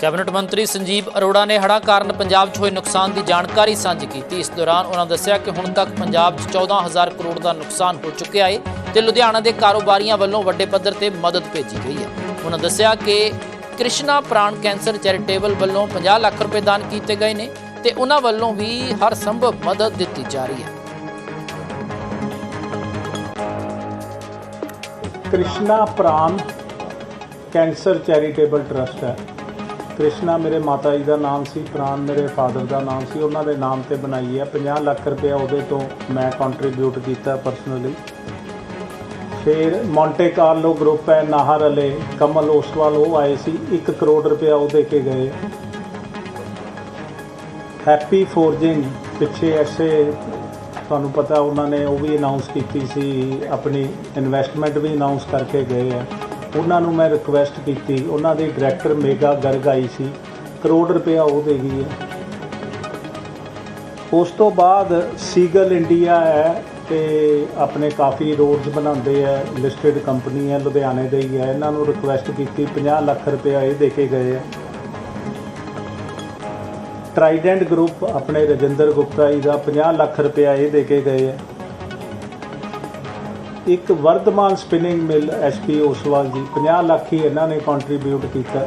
ਕੈਬਨਿਟ ਮੰਤਰੀ ਸੰਜੀਵ ਅਰੋੜਾ ਨੇ ਹੜ੍ਹਾਂ ਕਾਰਨ ਪੰਜਾਬ 'ਚ ਹੋਏ ਨੁਕਸਾਨ ਦੀ ਜਾਣਕਾਰੀ ਸਾਂਝੀ ਕੀਤੀ। ਇਸ ਦੌਰਾਨ ਉਹਨਾਂ ਦੱਸਿਆ ਕਿ ਹੁਣ ਤੱਕ ਪੰਜਾਬ 'ਚ 14000 ਕਰੋੜ ਦਾ ਨੁਕਸਾਨ ਹੋ ਚੁੱਕਿਆ ਹੈ ਤੇ ਲੁਧਿਆਣਾ ਦੇ ਕਾਰੋਬਾਰੀਆਂ ਵੱਲੋਂ ਵੱਡੇ ਪੱਧਰ ਤੇ ਮਦਦ ਭੇਜੀ ਗਈ ਹੈ। ਉਹਨਾਂ ਦੱਸਿਆ ਕਿ ਕ੍ਰਿਸ਼ਨਾ ਪ੍ਰਾਣ ਕੈਂਸਰ ਚੈਰੀਟੇਬਲ ਵੱਲੋਂ 50 ਲੱਖ ਰੁਪਏ ਦਾਨ ਕੀਤੇ ਗਏ ਨੇ। ਤੇ ਉਹਨਾਂ ਵੱਲੋਂ ਵੀ ਹਰ ਸੰਭਵ ਮਦਦ ਦਿੱਤੀ ਜਾ ਰਹੀ ਹੈ। Krishna Pran cancer charitable trust ਹੈ। ਕ੍ਰਿਸ਼ਨਾ ਮੇਰੇ ਮਾਤਾ ਜੀ ਦਾ ਨਾਮ ਸੀ, ਪ੍ਰਾਨ ਮੇਰੇ ਫਾਦਰ ਦਾ ਨਾਮ ਸੀ, ਉਹਨਾਂ ਦੇ ਨਾਮ ਤੇ ਬਣਾਈ ਹੈ। 50 ਲੱਖ ਰੁਪਏ ਉਹਦੇ ਤੋਂ ਮੈਂ ਕੰਟਰੀਬਿਊਟ ਕੀਤਾ ਪਰਸਨਲੀ ਫਿਰ ਮੌਂਟੇ ਕਾਰਲੋ ਗਰੁੱਪ ਹੈ, ਨਾਹਰ ਅਲੇ, ਕਮਲ ਓਸਵਾਲ, ਉਹ ਆਏ ਸੀ 1 ਕਰੋੜ ਰੁਪਏ ਉਹ ਦੇ ਕੇ ਗਏ। ਹੈਪੀ ਫੋਰਜਿੰਗ ਪਿੱਛੇ ਐਸੇ ਤੁਹਾਨੂੰ ਪਤਾ ਉਹਨਾਂ ਨੇ ਉਹ ਵੀ ਅਨਾਉਂਸ ਕੀਤੀ ਸੀ, ਆਪਣੀ ਇਨਵੈਸਟਮੈਂਟ ਵੀ ਅਨਾਉਂਸ ਕਰਕੇ ਗਏ ਆ। ਉਹਨਾਂ ਨੂੰ ਮੈਂ ਰਿਕੁਐਸਟ ਕੀਤੀ, ਉਹਨਾਂ ਦੇ ਡਾਇਰੈਕਟਰ ਮੇਗਾ ਗਰਗ ਆਈ ਸੀ, ਕਰੋੜ ਰੁਪਇਆ ਉਹ ਦੇ ਗਈ ਹੈ ਉਸ ਤੋਂ ਬਾਅਦ ਸੀਗਲ ਇੰਡੀਆ ਹੈ ਤੇ ਆਪਣੇ ਕਾਫੀ ਰੋਡਸ ਬਣਾਉਂਦੇ ਆ ਲਿਸਟਡ ਕੰਪਨੀ ਹੈ, ਲੁਧਿਆਣੇ ਦੇ ਹੀ ਹੈ ਇਹਨਾਂ ਨੂੰ ਰਿਕੁਐਸਟ ਕੀਤੀ 50 ਲੱਖ ਰੁਪਇਆ ਇਹ ਦੇ ਕੇ ਗਏ ਆ। ਟਰਾਈਡੈਂਟ ਗਰੁੱਪ ਆਪਣੇ ਰਜਿੰਦਰ ਗੁਪਤਾ ਜੀ ਦਾ 50 ਲੱਖ ਰੁਪਇਆ ਇਹ ਦੇ ਕੇ ਗਏ ਹੈ। ਇੱਕ Vardhman spinning mill SP Oswal ji 50 lakh ਹੀ ਇਹਨਾਂ ਨੇ ਕੰਟਰੀਬਿਊਟ ਕੀਤਾ।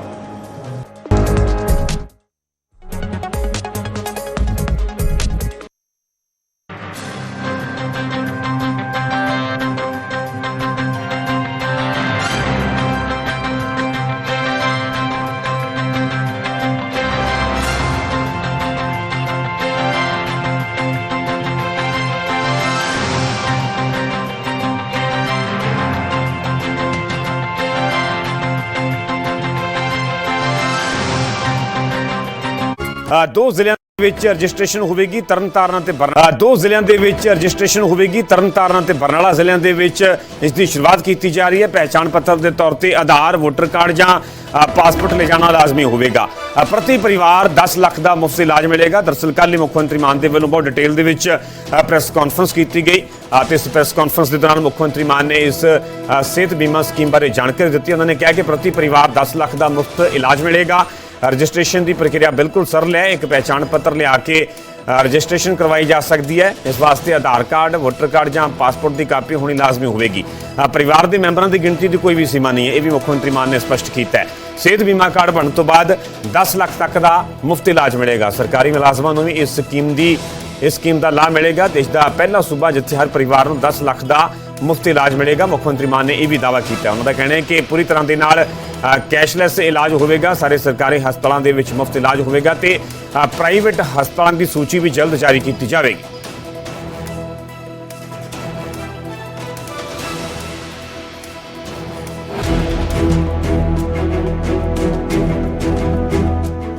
ਦੋ ਜ਼ਿਲ੍ਹਿਆਂ ਦੇ ਵਿੱਚ ਰਜਿਸਟ੍ਰੇਸ਼ਨ ਹੋਵੇਗੀ ਤਰਨਤਾਰਨ ਅਤੇ ਬਰਨਾਲਾ। ਦੋ ਜ਼ਿਲ੍ਹਿਆਂ ਦੇ ਵਿੱਚ ਰਜਿਸਟ੍ਰੇਸ਼ਨ ਹੋਵੇਗੀ ਤਰਨਤਾਰਨ ਅਤੇ ਬਰਨਾਲਾ ਜ਼ਿਲ੍ਹਿਆਂ ਦੇ ਵਿੱਚ ਇਸ ਦੀ ਸ਼ੁਰੂਆਤ ਕੀਤੀ ਜਾ ਰਹੀ ਹੈ। ਪਹਿਚਾਣ ਪੱਤਰ ਦੇ ਤੌਰ ਤੇ ਆਧਾਰ, ਵੋਟਰ ਕਾਰਡ ਜਾਂ ਪਾਸਪੋਰਟ ਲੈ ਜਾਣਾ ਲਾਜ਼ਮੀ ਹੋਵੇਗਾ। ਪ੍ਰਤੀ ਪਰਿਵਾਰ 10 ਲੱਖ ਦਾ ਮੁਫਤ ਇਲਾਜ ਮਿਲੇਗਾ। ਦਰਅਸਲ ਕੱਲ੍ਹ ਹੀ ਮੁੱਖ ਮੰਤਰੀ ਮਾਨ ਦੇ ਵੱਲੋਂ ਬਹੁਤ ਡਿਟੇਲ ਦੇ ਵਿੱਚ ਪ੍ਰੈਸ ਕਾਨਫਰੰਸ ਕੀਤੀ ਗਈ। ਅਤੇ ਇਸ ਪ੍ਰੈਸ ਕਾਨਫਰੰਸ ਦੇ ਦੌਰਾਨ ਮੁੱਖ ਮੰਤਰੀ ਮਾਨ ਨੇ ਇਸ ਸਿਹਤ ਬੀਮਾ ਸਕੀਮ ਬਾਰੇ ਜਾਣਕਾਰੀ ਦਿੱਤੀ। ਉਹਨਾਂ ਨੇ ਕਿਹਾ ਕਿ ਪ੍ਰਤੀ ਪਰਿਵਾਰ 10 ਲੱਖ ਦਾ ਮੁਫਤ ਇਲਾਜ ਮਿਲੇਗਾ। ਰਜਿਸਟ੍ਰੇਸ਼ਨ ਦੀ ਪ੍ਰਕਿਰਿਆ ਬਿਲਕੁਲ ਸਰਲ ਹੈ ਇੱਕ ਪਹਿਚਾਣ ਪੱਤਰ ਲਿਆ ਕੇ ਅ, ਰਜਿਸਟ੍ਰੇਸ਼ਨ ਕਰਵਾਈ ਜਾ ਸਕਦੀ ਹੈ। ਇਸ ਵਾਸਤੇ ਆਧਾਰ ਕਾਰਡ ਵੋਟਰ ਕਾਰਡ ਜਾਂ ਪਾਸਪੋਰਟ ਦੀ ਕਾਪੀ ਹੋਣੀ ਲਾਜ਼ਮੀ ਹੋਵੇਗੀ। ਪਰਿਵਾਰ ਦੇ ਮੈਂਬਰਾਂ ਦੀ ਗਿਣਤੀ ਦੀ ਕੋਈ ਵੀ ਸੀਮਾ ਨਹੀਂ ਹੈ ਇਹ ਵੀ ਮੁੱਖ ਮੰਤਰੀ ਮਾਨ ਨੇ ਸਪਸ਼ਟ ਕੀਤਾ ਹੈ। ਸਿਹਤ ਬੀਮਾ ਕਾਰਡ ਬਣਨ ਤੋਂ ਬਾਅਦ 10 ਲੱਖ ਤੱਕ ਦਾ ਮੁਫਤ ਇਲਾਜ ਮਿਲੇਗਾ। ਸਰਕਾਰੀ ਮੁਲਾਜ਼ਮਾਂ ਨੂੰ ਵੀ ਇਸ ਸਕੀਮ ਦੀ ਇਸ ਸਕੀਮ ਦਾ ਲਾਭ ਮਿਲੇਗਾ। ਦੇਸ਼ ਦਾ ਪਹਿਲਾ ਸੂਬਾ ਜਿੱਥੇ ਹਰ ਪਰਿਵਾਰ ਨੂੰ 10 ਲੱਖ ਦਾ ਮੁਫਤ ਇਲਾਜ ਮਿਲੇਗਾ। ਮੁੱਖ ਮੰਤਰੀ ਮਾਨ ਨੇ ਇਹ ਵੀ ਦਾਅਵਾ ਕੀਤਾ ਉਹਨਾਂ ਦਾ ਕਹਿਣਾ ਹੈ ਕਿ ਪੂਰੀ ਤਰ੍ਹਾਂ ਦੇ ਨਾਲ ਕੈਸ਼ਲੈਸ ਇਲਾਜ ਹੋਵੇਗਾ, ਸਾਰੇ ਸਰਕਾਰੀ ਹਸਪਤਾਲਾਂ ਦੇ ਵਿੱਚ ਮੁਫਤ ਇਲਾਜ ਹੋਵੇਗਾ ਤੇ ਪ੍ਰਾਈਵੇਟ ਹਸਪਤਾਲਾਂ ਦੀ ਸੂਚੀ ਵੀ ਜਲਦ ਜਾਰੀ ਕੀਤੀ ਜਾਵੇਗੀ।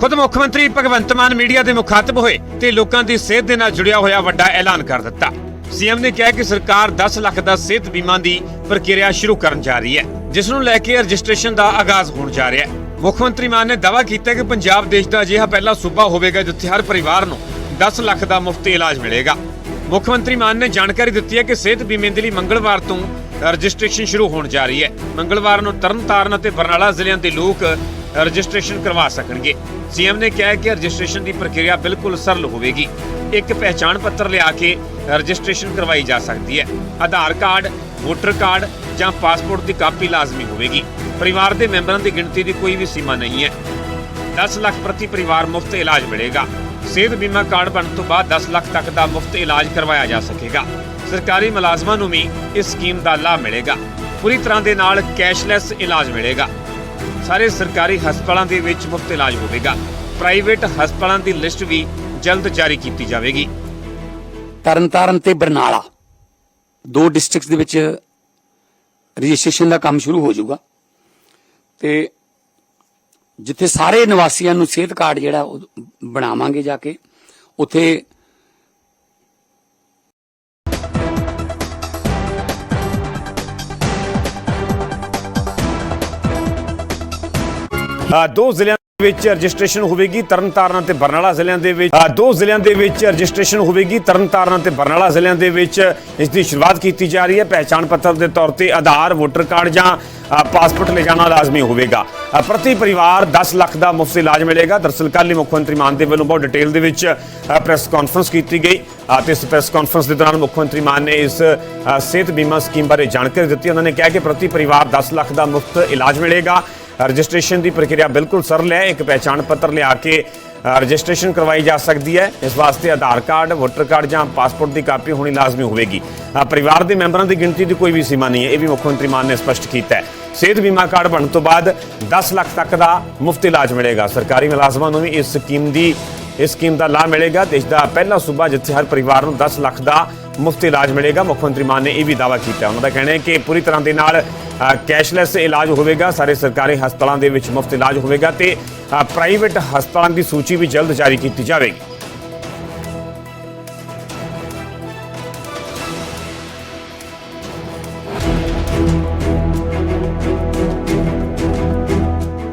ਖੁਦ ਮੁੱਖ ਮੰਤਰੀ ਭਗਵੰਤ ਮਾਨ ਮੀਡੀਆ ਦੇ ਮੁਖਾਤਬ ਹੋਏ ਤੇ ਲੋਕਾਂ ਦੀ ਸਿਹਤ ਦੇ ਨਾਲ ਜੁੜਿਆ ਹੋਇਆ ਵੱਡਾ ਐਲਾਨ ਕਰ ਦਿੱਤਾ। ਸੀਐਮ ਨੇ ਕਿਹਾ ਕਿ ਸਰਕਾਰ 10 ਲੱਖ ਦਾ ਸਿਹਤ ਬੀਮਾ ਦੀ ਪ੍ਰਕਿਰਿਆ ਸ਼ੁਰੂ ਕਰਨ ਜਾ ਰਹੀ ਹੈ, ਜਿਸ ਨੂੰ ਲੈ ਕੇ ਰਜਿਸਟ੍ਰੇਸ਼ਨ ਦਾ ਆਗਾਜ਼ ਹੋਣ ਜਾ ਰਿਹਾ ਹੈ। ਮੁੱਖ ਮੰਤਰੀ ਮਾਨ ਨੇ ਦਾਅਵਾ ਕੀਤਾ ਕਿ ਪੰਜਾਬ ਦੇਸ਼ ਦਾ ਅਜਿਹਾ ਪਹਿਲਾ ਸੂਬਾ ਹੋਵੇਗਾ ਜਿੱਥੇ ਹਰ ਪਰਿਵਾਰ ਨੂੰ 10 ਲੱਖ ਦਾ ਮੁਫਤ ਇਲਾਜ ਮਿਲੇਗਾ। ਮੁੱਖ ਮੰਤਰੀ ਮਾਨ ਨੇ ਜਾਣਕਾਰੀ ਦਿੱਤੀ ਹੈ ਕਿ ਸਿਹਤ ਬੀਮੇ ਦੇ ਲਈ ਮੰਗਲਵਾਰ ਤੋਂ ਰਜਿਸਟ੍ਰੇਸ਼ਨ ਸ਼ੁਰੂ ਹੋਣ ਜਾ ਰਹੀ ਹੈ। ਮੰਗਲਵਾਰ ਨੂੰ ਤਰਨਤਾਰਨ ਅਤੇ ਬਰਨਾਲਾ ਜ਼ਿਲ੍ਹਿਆਂ ਦੇ ਲੋਕ ਰਜਿਸਟ੍ਰੇਸ਼ਨ ਕਰਵਾ ਸਕਣਗੇ। ਸੀਐਮ ਨੇ ਕਿਹਾ ਕਿ ਰਜਿਸਟ੍ਰੇਸ਼ਨ ਦੀ ਪ੍ਰਕਿਰਿਆ ਬਿਲਕੁਲ ਸਰਲ ਹੋਵੇਗੀ। ਇੱਕ ਪਹਿਚਾਣ ਪੱਤਰ ਲਿਆ ਕੇ ਰਜਿਸਟ੍ਰੇਸ਼ਨ ਕਰਵਾਈ ਜਾ ਸਕਦੀ ਹੈ। ਆਧਾਰ ਕਾਰਡ, ਵੋਟਰ ਕਾਰਡ ਜਾਂ ਪਾਸਪੋਰਟ ਦੀ ਕਾਪੀ ਲਾਜ਼ਮੀ ਹੋਵੇਗੀ। ਪਰਿਵਾਰ ਦੇ ਮੈਂਬਰਾਂ ਦੀ ਗਿਣਤੀ ਦੀ ਕੋਈ ਵੀ ਸੀਮਾ ਨਹੀਂ ਹੈ। 10 ਲੱਖ ਪ੍ਰਤੀ ਪਰਿਵਾਰ ਮੁਫਤ ਇਲਾਜ ਮਿਲੇਗਾ। ਸਿਹਤ ਬੀਮਾ ਕਾਰਡ ਬਣਨ ਤੋਂ ਬਾਅਦ 10 ਲੱਖ ਤੱਕ ਦਾ ਮੁਫਤ ਇਲਾਜ ਕਰਵਾਇਆ ਜਾ ਸਕੇਗਾ। ਸਰਕਾਰੀ ਮੁਲਾਜ਼ਮਾਂ ਨੂੰ ਵੀ ਇਸ ਸਕੀਮ ਦਾ ਲਾਭ ਮਿਲੇਗਾ। ਪੂਰੀ ਤਰ੍ਹਾਂ ਦੇ ਨਾਲ ਕੈਸ਼ਲੈਸ ਇਲਾਜ ਮਿਲੇਗਾ। ਸਾਰੇ ਸਰਕਾਰੀ ਹਸਪਤਾਲਾਂ ਦੇ ਵਿੱਚ ਮੁਫਤ ਇਲਾਜ ਹੋਵੇਗਾ। ਪ੍ਰਾਈਵੇਟ ਹਸਪਤਾਲਾਂ ਦੀ ਲਿਸਟ ਵੀ ਜਲਦ ਜਾਰੀ ਕੀਤੀ ਜਾਵੇਗੀ। ਤਰਨਤਾਰਨ ਤੇ ਬਰਨਾਲਾ ਦੋ ਡਿਸਟ੍ਰਿਕਟਸ ਦੇ ਵਿੱਚ ਰਜਿਸਟ੍ਰੇਸ਼ਨ ਦਾ ਕੰਮ ਸ਼ੁਰੂ ਹੋ ਜਾਊਗਾ। ਤੇ ਜਿੱਥੇ ਸਾਰੇ ਨਿਵਾਸੀਆਂ ਨੂੰ ਸਿਹਤ ਕਾਰਡ ਜਿਹੜਾ ਉਹ ਬਣਾਵਾਂਗੇ ਜਾ ਕੇ ਉੱਥੇ ਦੋ ਜ਼ਿਲ੍ਹਿਆਂ ਵਿੱਚ ਰਜਿਸਟ੍ਰੇਸ਼ਨ ਹੋਵੇਗੀ ਤਰਨਤਾਰਨ ਅਤੇ ਬਰਨਾਲਾ ਜ਼ਿਲ੍ਹਿਆਂ ਦੇ ਵਿੱਚ। ਦੋ ਜ਼ਿਲ੍ਹਿਆਂ ਦੇ ਵਿੱਚ ਰਜਿਸਟ੍ਰੇਸ਼ਨ ਹੋਵੇਗੀ ਤਰਨਤਾਰਨ ਅਤੇ ਬਰਨਾਲਾ ਜ਼ਿਲ੍ਹਿਆਂ ਦੇ ਵਿੱਚ। ਇਸ ਦੀ ਸ਼ੁਰੂਆਤ ਕੀਤੀ ਜਾ ਰਹੀ ਹੈ। ਪਹਿਚਾਣ ਪੱਤਰ ਦੇ ਤੌਰ ਤੇ ਆਧਾਰ, ਵੋਟਰ ਕਾਰਡ ਜਾਂ ਪਾਸਪੋਰਟ ਲੈ ਜਾਣਾ ਲਾਜ਼ਮੀ ਹੋਵੇਗਾ। ਪ੍ਰਤੀ ਪਰਿਵਾਰ 10 ਲੱਖ ਦਾ ਮੁਫਤ ਇਲਾਜ ਮਿਲੇਗਾ। ਦਰਸਲ ਕੱਲ੍ਹ ਹੀ ਮੁੱਖ ਮੰਤਰੀ ਮਾਨ ਦੇ ਵੱਲੋਂ ਬਹੁਤ ਡਿਟੇਲ ਦੇ ਵਿੱਚ ਪ੍ਰੈਸ ਕਾਨਫਰੰਸ ਕੀਤੀ ਗਈ। ਅਤੇ ਇਸ ਪ੍ਰੈਸ ਕਾਨਫਰੰਸ ਦੇ ਦੌਰਾਨ ਮੁੱਖ ਮੰਤਰੀ ਮਾਨ ਨੇ ਇਸ ਸਿਹਤ ਬੀਮਾ ਸਕੀਮ ਬਾਰੇ ਜਾਣਕਾਰੀ ਦਿੱਤੀ। ਉਹਨਾਂ ਨੇ ਕਿਹਾ ਕਿ ਪ੍ਰਤੀ ਪਰਿਵਾਰ 10 ਲੱਖ ਦਾ ਮੁਫਤ ਇਲਾਜ ਮਿਲੇਗਾ। ਰਜਿਸਟ੍ਰੇਸ਼ਨ ਦੀ ਪ੍ਰਕਿਰਿਆ ਬਿਲਕੁਲ ਸਰਲ ਹੈ, ਇੱਕ ਪਹਿਚਾਣ ਪੱਤਰ ਲਿਆ ਕੇ ਰਜਿਸਟ੍ਰੇਸ਼ਨ ਕਰਵਾਈ ਜਾ ਸਕਦੀ ਹੈ। ਇਸ ਵਾਸਤੇ ਆਧਾਰ ਕਾਰਡ, ਵੋਟਰ ਕਾਰਡ ਜਾਂ ਪਾਸਪੋਰਟ ਦੀ ਕਾਪੀ ਹੋਣੀ ਲਾਜ਼ਮੀ ਹੋਵੇਗੀ। ਪਰਿਵਾਰ ਦੇ ਮੈਂਬਰਾਂ ਦੀ ਗਿਣਤੀ ਦੀ ਕੋਈ ਵੀ ਸੀਮਾ ਨਹੀਂ ਹੈ, ਇਹ ਵੀ ਮੁੱਖ ਮੰਤਰੀ ਮਾਨ ਨੇ ਸਪਸ਼ਟ ਕੀਤਾ ਹੈ। ਸਿਹਤ ਬੀਮਾ ਕਾਰਡ ਬਣਨ ਤੋਂ ਬਾਅਦ 10 ਲੱਖ ਤੱਕ ਦਾ ਮੁਫਤ ਇਲਾਜ ਮਿਲੇਗਾ। ਸਰਕਾਰੀ ਮੁਲਾਜ਼ਮਾਂ ਨੂੰ ਵੀ ਇਸ ਸਕੀਮ ਦੀ, ਇਸ ਸਕੀਮ ਦਾ ਲਾਭ ਮਿਲੇਗਾ ਦੇਸ਼ ਦਾ ਪਹਿਲਾ ਸੂਬਾ ਜਿੱਥੇ ਹਰ ਪਰਿਵਾਰ ਨੂੰ 10 ਲੱਖ ਦਾ ਮੁਫਤ ਇਲਾਜ ਮਿਲੇਗਾ, ਮੁੱਖ ਮੰਤਰੀ ਮਾਨ ਨੇ ਇਹ ਵੀ ਦਾਅਵਾ ਕੀਤਾ। ਉਹਨਾਂ ਦਾ ਕਹਿਣਾ ਹੈ ਕਿ ਪੂਰੀ ਤਰ੍ਹਾਂ ਦੇ ਨਾਲ ਕੈਸ਼ਲੈਸ ਇਲਾਜ ਹੋਵੇਗਾ, ਸਾਰੇ ਸਰਕਾਰੀ ਹਸਪਤਾਲਾਂ ਦੇ ਵਿੱਚ ਮੁਫਤ ਇਲਾਜ ਹੋਵੇਗਾ ਤੇ ਪ੍ਰਾਈਵੇਟ ਹਸਪਤਾਲਾਂ ਦੀ ਸੂਚੀ ਵੀ ਜਲਦ ਜਾਰੀ ਕੀਤੀ ਜਾਵੇਗੀ।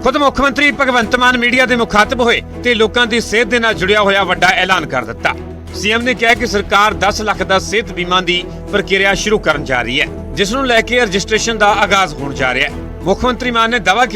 ਖੁਦ ਮੁੱਖ ਮੰਤਰੀ ਭਗਵੰਤ ਮਾਨ ਮੀਡੀਆ ਦੇ ਮੁਖਾਤਬ ਹੋਏ ਤੇ ਲੋਕਾਂ ਦੀ ਸਿਹਤ ਦੇ ਨਾਲ ਜੁੜਿਆ ਹੋਇਆ ਵੱਡਾ ਐਲਾਨ ਕਰ ਦਿੱਤਾ। ਸੀਐਮ ਨੇ ਕਿਹਾ ਕਿ ਸਰਕਾਰ 10 ਲੱਖ ਦਾ ਸਿਹਤ ਬੀਮਾ ਦੀ ਪ੍ਰਕਿਰਿਆ ਸ਼ੁਰੂ ਕਰਨ ਜਾ ਰਹੀ ਹੈ, ਜਿਸ ਨੂੰ ਲੈ ਕੇ ਰਜਿਸਟ੍ਰੇਸ਼ਨ ਦਾ ਆਗਾਜ਼ ਹੋਣ ਜਾ ਰਿਹਾ ਹੈ। ਮੁੱਖ ਮੰਤਰੀ ਮਾਨ ਨੇ ਦਾਅਵਾ